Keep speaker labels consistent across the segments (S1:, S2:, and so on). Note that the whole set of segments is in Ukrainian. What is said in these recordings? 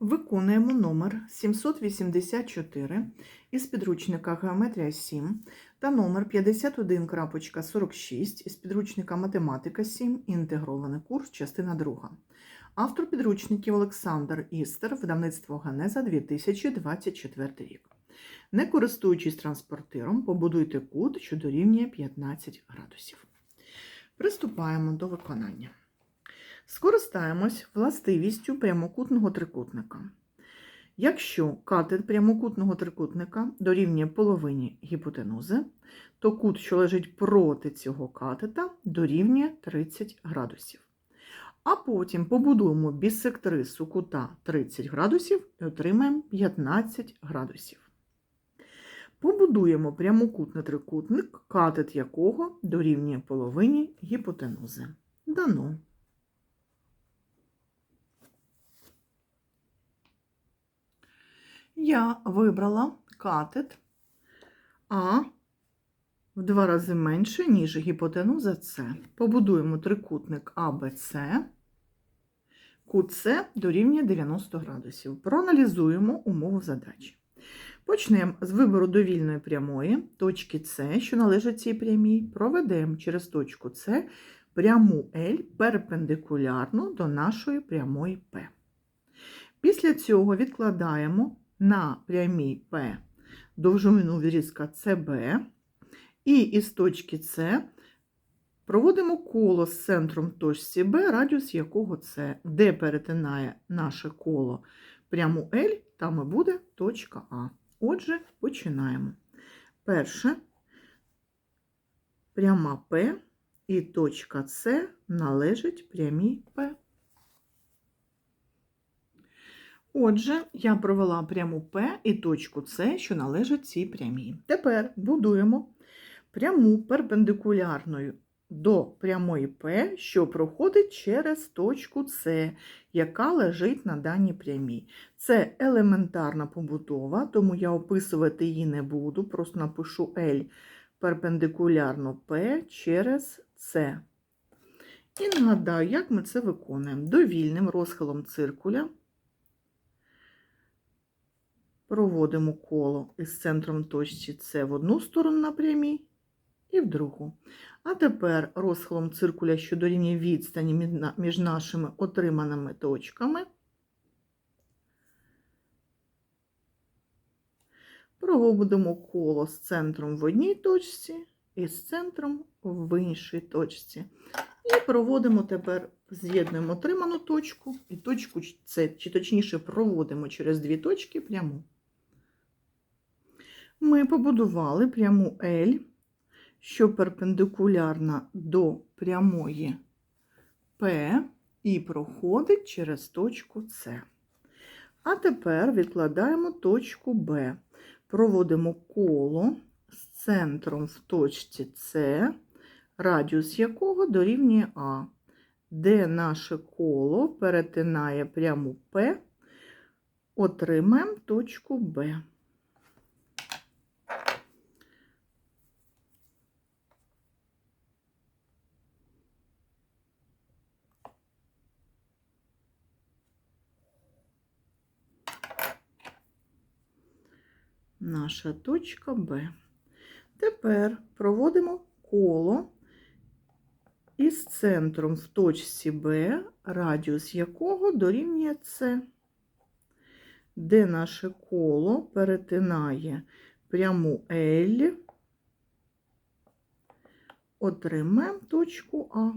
S1: Виконуємо номер 784 із підручника Геометрія 7 та номер 51.46 із підручника Математика 7 інтегрований курс, частина 2. Автор підручників Олександр Істер, видавництво Генеза 2024 рік. Не користуючись транспортиром, побудуйте кут, що дорівнює 15 градусів. Приступаємо до виконання. Скористаємось властивістю прямокутного трикутника. Якщо катет прямокутного трикутника дорівнює половині гіпотенузи, то кут, що лежить проти цього катета, дорівнює 30 градусів. А потім побудуємо бісектрису кута 30 градусів і отримаємо 15 градусів. Побудуємо прямокутний трикутник, катет якого дорівнює половині гіпотенузи. Дано. Я вибрала катет А в два рази менше, ніж гіпотенуза С. Побудуємо трикутник АБЦ. Кут С дорівнює 90 градусів. Проаналізуємо умову задачі. Почнемо з вибору довільної прямої точки С, що належить цій прямій, проведемо через точку С пряму L перпендикулярну до нашої прямої П. Після цього відкладаємо на прямій П довжину відрізка CB і із точки С проводимо коло з центром точці Б, радіус якого С, де перетинає наше коло пряму L, там і буде точка А. Отже, починаємо. Перше, пряма П і точка С належить прямій П. Отже, я провела пряму П і точку С, що належить цій прямій. Тепер будуємо пряму перпендикулярною до прямої П, що проходить через точку С, яка лежить на даній прямій. Це елементарна побудова, тому я описувати її не буду, просто напишу L перпендикулярно П через С. І нагадаю, як ми це виконуємо. Довільним розхилом циркуля проводимо коло із центром точці С в одну сторону на прямій і в другу. А тепер розхилом циркуля, що дорівнює відстані між нашими отриманими точками, проводимо коло з центром в одній точці і з центром в іншій точці. І проводимо тепер, з'єднуємо отриману точку і точку чи точніше проводимо через дві точки пряму. Ми побудували пряму L, що перпендикулярна до прямої P і проходить через точку С. А тепер відкладаємо точку Б. Проводимо коло з центром в точці С, радіус якого дорівнює А, де наше коло перетинає пряму П, отримаємо точку Б. наша точка Б. Тепер проводимо коло із центром в точці Б, радіус якого дорівнює С, де наше коло перетинає пряму L, отримаємо точку А.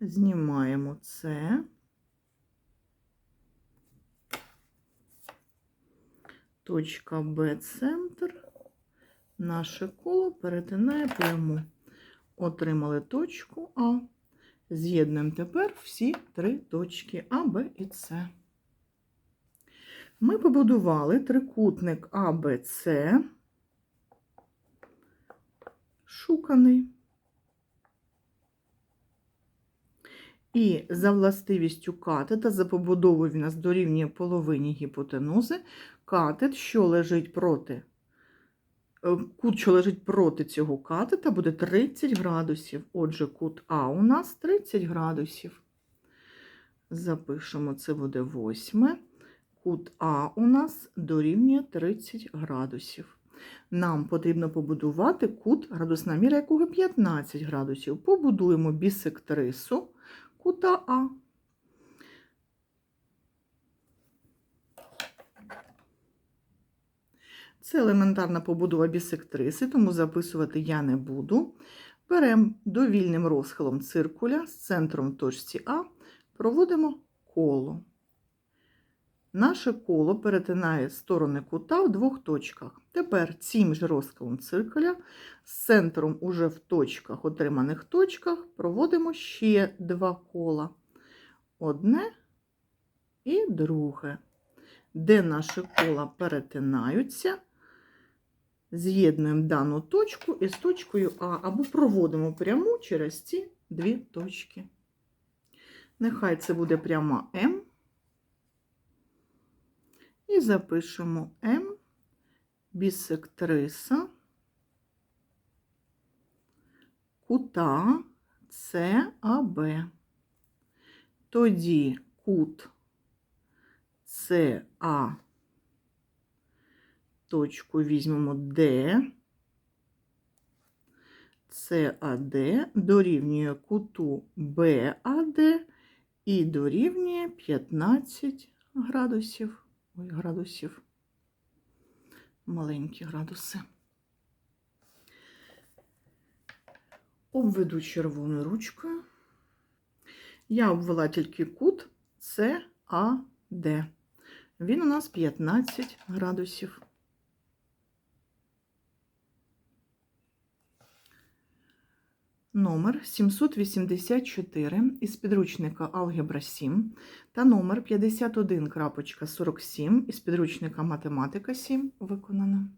S1: Знімаємо це. Точка Б центр. Наше коло перетинає пряму. Отримали точку А. З'єднуємо тепер всі три точки А, Б і С. Ми побудували трикутник АБЦ, шуканий. І за властивістю катета, за побудовою він нас дорівнює половині гіпотенузи, катет, що лежить проти, е, кут, що лежить проти цього катета, буде 30 градусів. Отже, кут А у нас 30 градусів. Запишемо, це буде восьме. Кут А у нас дорівнює 30 градусів. Нам потрібно побудувати кут, градусна міра якого 15 градусів. Побудуємо бісектрису кута А. Це елементарна побудова бісектриси, тому записувати я не буду. Беремо довільним розхилом циркуля з центром в точці А, проводимо коло. Наше коло перетинає сторони кута в двох точках. Тепер цим же розхилом циркуля з центром уже в точках, отриманих точках, проводимо ще два кола. Одне і друге. Де наші кола перетинаються, з'єднуємо дану точку із точкою А, або проводимо пряму через ці дві точки. Нехай це буде пряма М. І запишемо М бісектриса кута САБ. Тоді кут СА точку візьмемо Д, САД дорівнює куту БАД і дорівнює 15 градусів. Ой, градусів. Маленькі градуси. Обведу червоною ручкою. Я обвела тільки кут CAD. Він у нас 15 градусів. Номер 784 із підручника Алгебра 7 та номер 51.47 із підручника Математика 7 виконано.